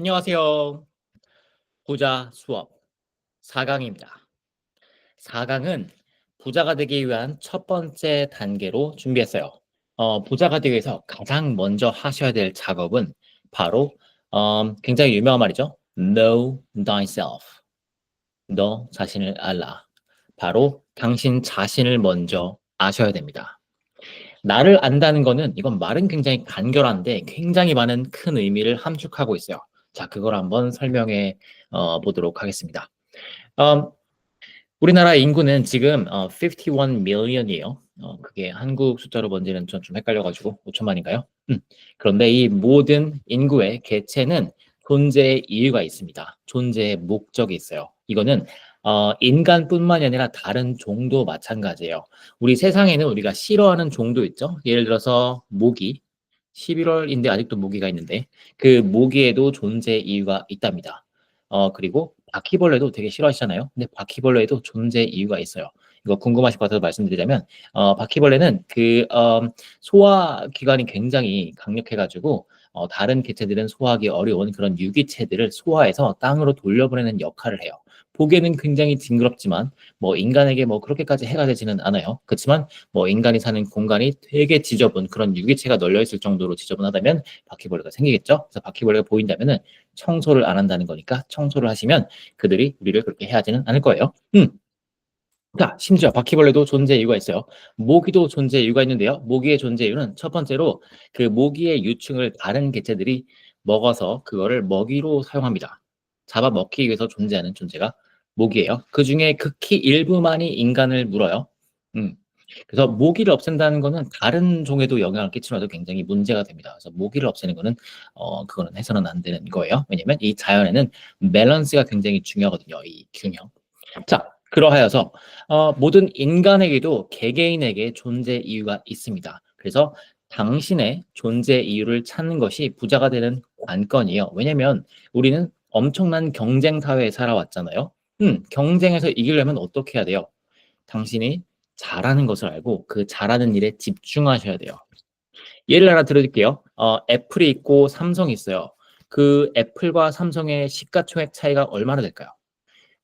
안녕하세요. 부자 수업 4강입니다. 4강은 부자가 되기 위한 첫 번째 단계로 준비했어요. 어, 부자가 되기 위해서 가장 먼저 하셔야 될 작업은 바로 음, 굉장히 유명한 말이죠. Know thyself. 너 자신을 알라. 바로 당신 자신을 먼저 아셔야 됩니다. 나를 안다는 거는 이건 말은 굉장히 간결한데 굉장히 많은 큰 의미를 함축하고 있어요. 자, 그걸 한번 설명해 어, 보도록 하겠습니다. 음, 우리나라 인구는 지금 어, 51 million이에요. 어, 그게 한국 숫자로 뭔지는 전좀 헷갈려가지고 5천만인가요? 음, 그런데 이 모든 인구의 개체는 존재의 이유가 있습니다. 존재의 목적이 있어요. 이거는 어, 인간뿐만이 아니라 다른 종도 마찬가지예요. 우리 세상에는 우리가 싫어하는 종도 있죠. 예를 들어서 모기. 11월인데 아직도 모기가 있는데 그 모기에도 존재 이유가 있답니다. 어, 그리고 바퀴벌레도 되게 싫어하시잖아요. 근데 바퀴벌레에도 존재 이유가 있어요. 이거 궁금하실 것 같아서 말씀드리자면 어, 바퀴벌레는 그 어, 소화 기관이 굉장히 강력해가지고 어, 다른 개체들은 소화하기 어려운 그런 유기체들을 소화해서 땅으로 돌려보내는 역할을 해요. 보기에는 굉장히 징그럽지만 뭐 인간에게 뭐 그렇게까지 해가 되지는 않아요. 그렇지만 뭐 인간이 사는 공간이 되게 지저분 그런 유기체가 널려 있을 정도로 지저분하다면 바퀴벌레가 생기겠죠. 그래서 바퀴벌레가 보인다면은 청소를 안 한다는 거니까 청소를 하시면 그들이 우리를 그렇게 해하지는 않을 거예요. 음. 자, 심지어 바퀴벌레도 존재 이유가 있어요. 모기도 존재 이유가 있는데요. 모기의 존재 이유는 첫 번째로 그 모기의 유충을 다른 개체들이 먹어서 그거를 먹이로 사용합니다. 잡아먹기 위해서 존재하는 존재가 모기예요. 그 중에 극히 일부만이 인간을 물어요. 음. 그래서 모기를 없앤다는 거는 다른 종에도 영향을 끼치면도 굉장히 문제가 됩니다. 그래서 모기를 없애는 거는 어 그거는 해서는 안 되는 거예요. 왜냐면 이 자연에는 밸런스가 굉장히 중요하거든요. 이 균형. 자, 그러하여서 어, 모든 인간에게도 개개인에게 존재 이유가 있습니다. 그래서 당신의 존재 이유를 찾는 것이 부자가 되는 관건이에요. 왜냐면 우리는 엄청난 경쟁 사회에 살아왔잖아요. 음, 경쟁에서 이기려면 어떻게 해야 돼요? 당신이 잘하는 것을 알고 그 잘하는 일에 집중하셔야 돼요. 예를 하나 들어드릴게요. 어, 애플이 있고 삼성이 있어요. 그 애플과 삼성의 시가총액 차이가 얼마나 될까요?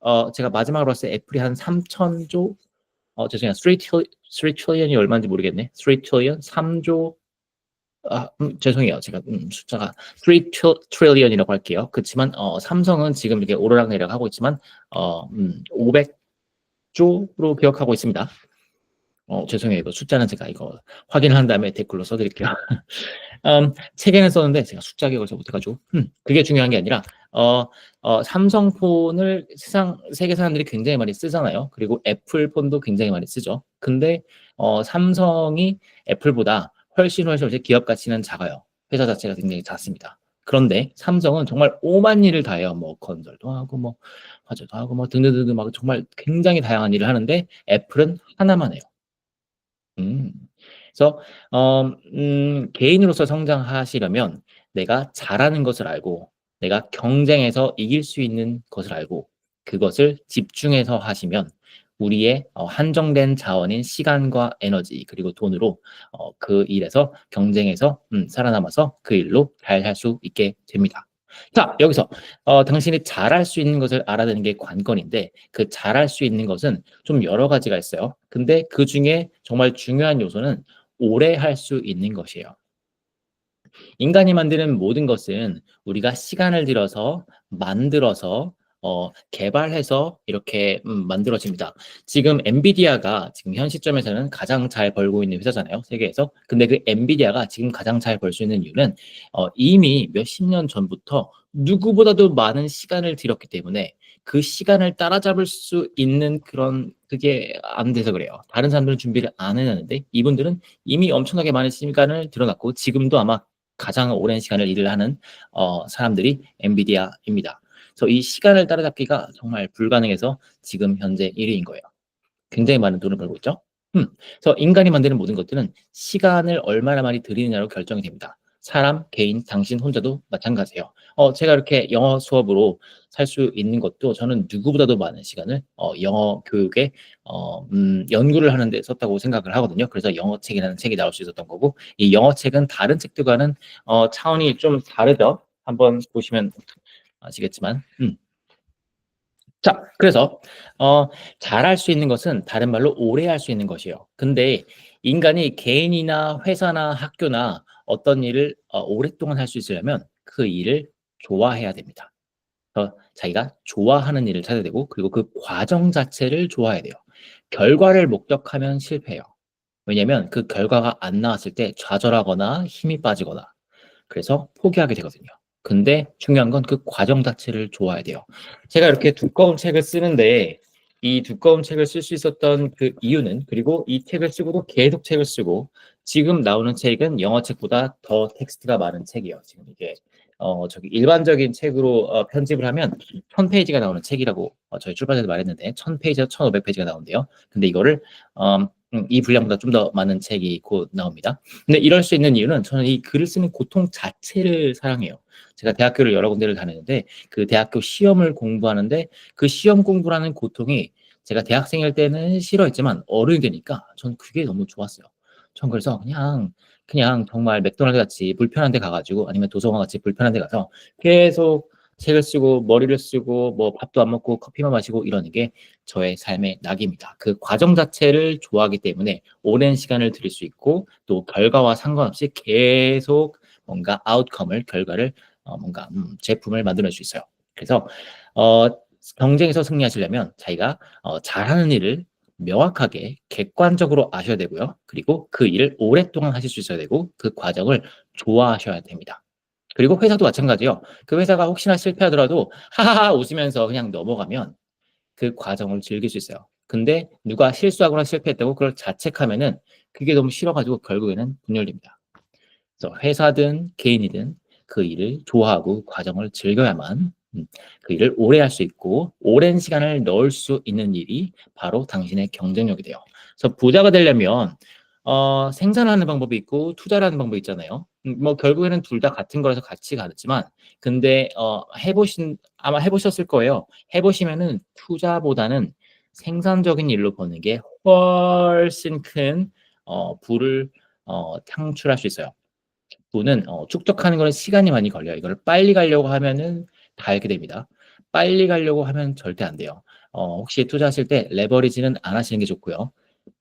어, 제가 마지막으로 봤을 때 애플이 한 3천조, 어, 죄송해요. 3 trillion, 3 trillion이 얼마인지 모르겠네. 3 trillion, 3조, 아, 음, 죄송해요. 제가 음, 숫자가 3 trillion이라고 할게요. 그렇지만 어, 삼성은 지금 이렇게 오르락내리락 하고 있지만 어, 음, 500조로 기억하고 있습니다. 어, 죄송해요. 이거 숫자는 제가 이거 확인한 다음에 댓글로 써드릴게요. 음, 책에는 썼는데 제가 숫자 기억을 잘 못해가지고 음, 그게 중요한 게 아니라 어, 어, 삼성폰을 세상 세계 사람들이 굉장히 많이 쓰잖아요. 그리고 애플폰도 굉장히 많이 쓰죠. 근데 어, 삼성이 애플보다 훨씬 훨씬 훨씬 기업 가치는 작아요. 회사 자체가 굉장히 작습니다. 그런데 삼성은 정말 오만 일을 다 해요. 뭐 건설도 하고 뭐 화재도 하고 뭐 등등등등 막 정말 굉장히 다양한 일을 하는데 애플은 하나만 해요. 음. 그래서 어, 음, 개인으로서 성장하시려면 내가 잘하는 것을 알고 내가 경쟁에서 이길 수 있는 것을 알고 그것을 집중해서 하시면 우리의 어, 한정된 자원인 시간과 에너지 그리고 돈으로 어, 그 일에서 경쟁에서 음, 살아남아서 그 일로 잘 할 수 있게 됩니다. 자 여기서 어, 당신이 잘할 수 있는 것을 알아내는 게 관건인데 그 잘할 수 있는 것은 좀 여러 가지가 있어요. 근데 그 중에 정말 중요한 요소는 오래 할 수 있는 것이에요. 인간이 만드는 모든 것은 우리가 시간을 들여서 만들어서 어, 개발해서 이렇게 음, 만들어집니다. 지금 엔비디아가 지금 현 시점에서는 가장 잘 벌고 있는 회사잖아요, 세계에서. 근데 그 엔비디아가 지금 가장 잘 벌 수 있는 이유는 어, 이미 몇십 년 전부터 누구보다도 많은 시간을 들였기 때문에 그 시간을 따라잡을 수 있는 그런 그게 안 돼서 그래요. 다른 사람들은 준비를 안 해놨는데 이분들은 이미 엄청나게 많은 시간을 들여놨고 지금도 아마 가장 오랜 시간을 일을 하는 어, 사람들이 엔비디아입니다. 그래서 이 시간을 따라잡기가 정말 불가능해서 지금 현재 1위인 거예요. 굉장히 많은 돈을 벌고 있죠. 음, 그래서 인간이 만드는 모든 것들은 시간을 얼마나 많이 들이느냐로 결정이 됩니다. 사람, 개인, 당신 혼자도 마찬가지예요. 어, 제가 이렇게 영어 수업으로 살 수 있는 것도 저는 누구보다도 많은 시간을 어, 영어 교육에 어, 음, 연구를 하는데 썼다고 생각을 하거든요. 그래서 영어책이라는 책이 나올 수 있었던 거고 이 영어책은 다른 책들과는 어, 차원이 좀 다르죠. 한번 보시면 아시겠지만. 음. 자, 그래서 어, 잘할 수 있는 것은 다른 말로 오래 할 수 있는 것이에요. 근데 인간이 개인이나 회사나 학교나 어떤 일을 어, 오랫동안 할 수 있으려면 그 일을 좋아해야 됩니다. 어, 자기가 좋아하는 일을 찾아야 되고 그리고 그 과정 자체를 좋아해야 돼요. 결과를 목적하면 실패해요. 왜냐면 그 결과가 안 나왔을 때 좌절하거나 힘이 빠지거나 그래서 포기하게 되거든요. 근데 중요한 건 그 과정 자체를 좋아해야 돼요. 제가 이렇게 두꺼운 책을 쓰는데 이 두꺼운 책을 쓸 수 있었던 그 이유는 그리고 이 책을 쓰고도 계속 책을 쓰고 지금 나오는 책은 영어 책보다 더 텍스트가 많은 책이에요. 지금 이게 어 저기 일반적인 책으로 어 편집을 하면 1000페이지가 나오는 책이라고 어 저희 출판사에서 말했는데 1000페이지에서 1500페이지가 나온대요. 근데 이거를 음, 음, 이 분량보다 좀 더 많은 책이 곧 나옵니다. 근데 이럴 수 있는 이유는 저는 이 글을 쓰는 고통 자체를 사랑해요. 제가 대학교를 여러 군데를 다녔는데 그 대학교 시험을 공부하는데 그 시험 공부라는 고통이 제가 대학생일 때는 싫어했지만 어른이 되니까 전 그게 너무 좋았어요. 전 그래서 그냥 그냥 정말 맥도날드 같이 불편한 데 가가지고 아니면 도서관 같이 불편한 데 가서 계속 책을 쓰고 머리를 쓰고 뭐 밥도 안 먹고 커피만 마시고 이러는 게 저의 삶의 낙입니다. 그 과정 자체를 좋아하기 때문에 오랜 시간을 들일 수 있고 또 결과와 상관없이 계속 뭔가 아웃컴을 결과를 어, 뭔가 음, 제품을 만들어 낼 수 있어요. 그래서 어, 경쟁에서 승리하시려면 자기가 어, 잘하는 일을 명확하게 객관적으로 아셔야 되고요. 그리고 그 일을 오랫동안 하실 수 있어야 되고 그 과정을 좋아하셔야 됩니다. 그리고 회사도 마찬가지요. 그 회사가 혹시나 실패하더라도 하하하 웃으면서 그냥 넘어가면 그 과정을 즐길 수 있어요. 근데 누가 실수하거나 실패했다고 그걸 자책하면은 그게 너무 싫어가지고 결국에는 분열됩니다. 그래서 회사든 개인이든 그 일을 좋아하고 과정을 즐겨야만 음, 그 일을 오래 할 수 있고 오랜 시간을 넣을 수 있는 일이 바로 당신의 경쟁력이 돼요. 그래서 부자가 되려면 어, 생산하는 방법이 있고 투자라는 방법이 있잖아요. 음, 뭐 결국에는 둘 다 같은 거라서 같이 가르지만 근데 어, 해보신 아마 해보셨을 거예요. 해보시면은 투자보다는 생산적인 일로 버는 게 훨씬 큰 어, 부를 어, 창출할 수 있어요. 부는 어, 축적하는 거는 시간이 많이 걸려요. 이걸 빨리 가려고 하면은 다 알게 됩니다. 빨리 가려고 하면 절대 안 돼요. 어, 혹시 투자하실 때 레버리지는 안 하시는 게 좋고요.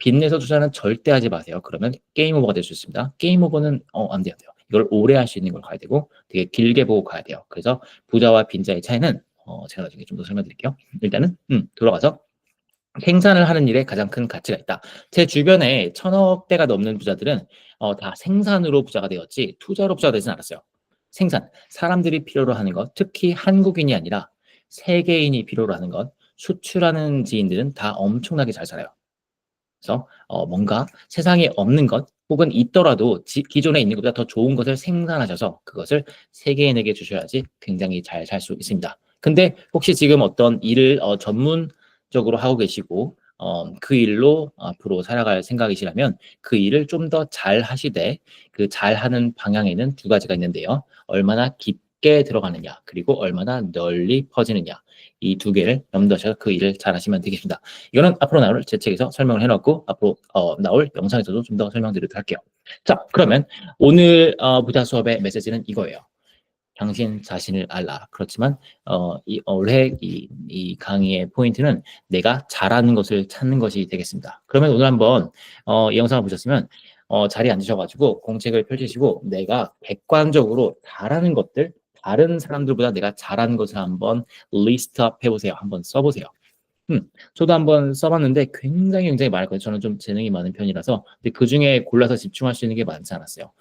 빚내서 투자는 절대 하지 마세요. 그러면 게임 오버가 될 수 있습니다. 게임 오버는 어, 안 돼요. 이걸 오래 할 수 있는 걸 가야 되고 되게 길게 보고 가야 돼요. 그래서 부자와 빈자의 차이는 어, 제가 나중에 좀 더 설명드릴게요. 일단은 음, 돌아가서 생산을 하는 일에 가장 큰 가치가 있다. 제 주변에 천억 대가 넘는 부자들은 어, 다 생산으로 부자가 되었지 투자로 부자가 되진 않았어요. 생산, 사람들이 필요로 하는 것, 특히 한국인이 아니라 세계인이 필요로 하는 것, 수출하는 지인들은 다 엄청나게 잘 살아요. 그래서 어, 뭔가 세상에 없는 것 혹은 있더라도 지, 기존에 있는 것보다 더 좋은 것을 생산하셔서 그것을 세계인에게 주셔야지 굉장히 잘 살 수 있습니다. 근데 혹시 지금 어떤 일을 어, 전문적으로 하고 계시고 어, 그 일로 앞으로 살아갈 생각이시라면 그 일을 좀 더 잘 하시되 그 잘하는 방향에는 두 가지가 있는데요. 얼마나 깊 게 들어가느냐 그리고 얼마나 널리 퍼지느냐 이 두 개를 염두하셔서 그 일을 잘 하시면 되겠습니다. 이거는 앞으로 나올 제 책에서 설명을 해놨고 앞으로 어, 나올 영상에서도 좀 더 설명드리도록 할게요. 자 그러면 오늘 어, 부자 수업의 메시지는 이거예요. 당신 자신을 알라. 그렇지만 어, 이 올해 이, 이 강의의 포인트는 내가 잘하는 것을 찾는 것이 되겠습니다. 그러면 오늘 한번 어, 이 영상을 보셨으면 어, 자리에 앉으셔가지고 공책을 펼치시고 내가 객관적으로 잘하는 것들 다른 사람들보다 내가 잘하는 것을 한번 리스트업 해보세요. 한번 써보세요. 음, 저도 한번 써봤는데 굉장히 굉장히 많을 거예요. 저는 좀 재능이 많은 편이라서 근데 그 중에 골라서 집중할 수 있는 게 많지 않았어요.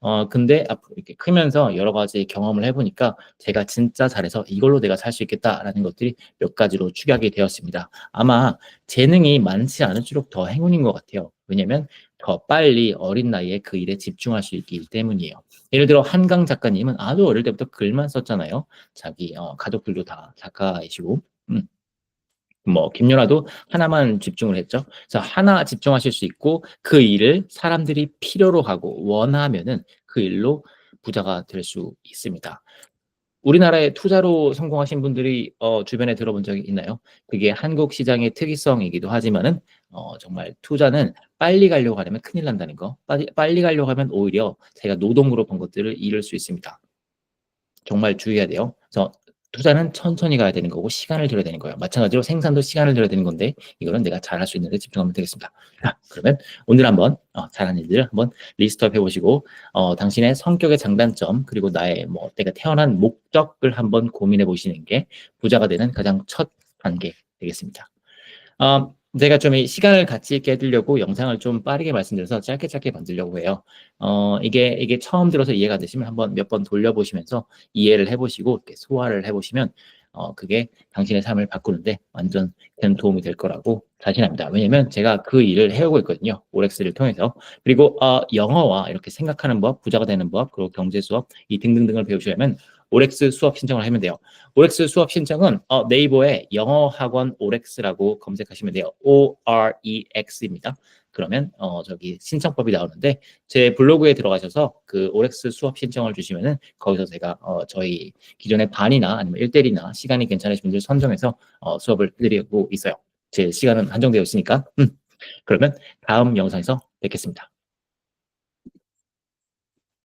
어, 근데 앞으로 이렇게 크면서 여러 가지 경험을 해보니까 제가 진짜 잘해서 이걸로 내가 살 수 있겠다라는 것들이 몇 가지로 축약이 되었습니다. 아마 재능이 많지 않을수록 더 행운인 것 같아요. 왜냐면 더 빨리 어린 나이에 그 일에 집중할 수 있기 때문이에요. 예를 들어 한강 작가님은 아주 어릴 때부터 글만 썼잖아요. 자기 어, 가족들도 다 작가이시고. 음. 뭐 김연아도 하나만 집중을 했죠. 그래서 하나 집중하실 수 있고 그 일을 사람들이 필요로 하고 원하면은 그 일로 부자가 될 수 있습니다. 우리나라에 투자로 성공하신 분들이 어, 주변에 들어본 적이 있나요? 그게 한국 시장의 특이성이기도 하지만은 어, 정말 투자는 빨리 가려고 하려면 큰일 난다는 거. 빨리, 빨리 가려고 하면 오히려 자기가 노동으로 번 것들을 잃을 수 있습니다. 정말 주의해야 돼요. 그래서 투자는 천천히 가야 되는 거고 시간을 들여야 되는 거예요. 마찬가지로 생산도 시간을 들여야 되는 건데 이거는 내가 잘할 수 있는 데 집중하면 되겠습니다. 자, 그러면 오늘 한번 어, 잘하는 일들 한번 리스트업 해보시고 어, 당신의 성격의 장단점 그리고 나의 뭐 내가 태어난 목적을 한번 고민해 보시는 게 부자가 되는 가장 첫 단계 되겠습니다. 어, 제가 좀 이 시간을 같이 있게 해드리려고 영상을 좀 빠르게 말씀드려서 짧게 짧게 만들려고 해요. 어, 이게, 이게 처음 들어서 이해가 되시면 한번 몇 번 돌려보시면서 이해를 해보시고 소화를 해보시면 어, 그게 당신의 삶을 바꾸는데 완전 큰 도움이 될 거라고 자신합니다. 왜냐면 제가 그 일을 해오고 있거든요. 오렉스를 통해서. 그리고 어, 영어와 이렇게 생각하는 법, 부자가 되는 법, 그리고 경제 수업 이 등등등을 배우시려면 오렉스 수업 신청을 하면 돼요. 오렉스 수업 신청은 어, 네이버에 영어 학원 오렉스라고 검색하시면 돼요. O R E X입니다. 그러면 어, 저기 신청법이 나오는데 제 블로그에 들어가셔서 그 오렉스 수업 신청을 주시면은 거기서 제가 어, 저희 기존의 반이나 아니면 1대1이나 시간이 괜찮으신 분들 선정해서 어, 수업을 드리고 있어요. 제 시간은 한정되어 있으니까. 음. 그러면 다음 영상에서 뵙겠습니다.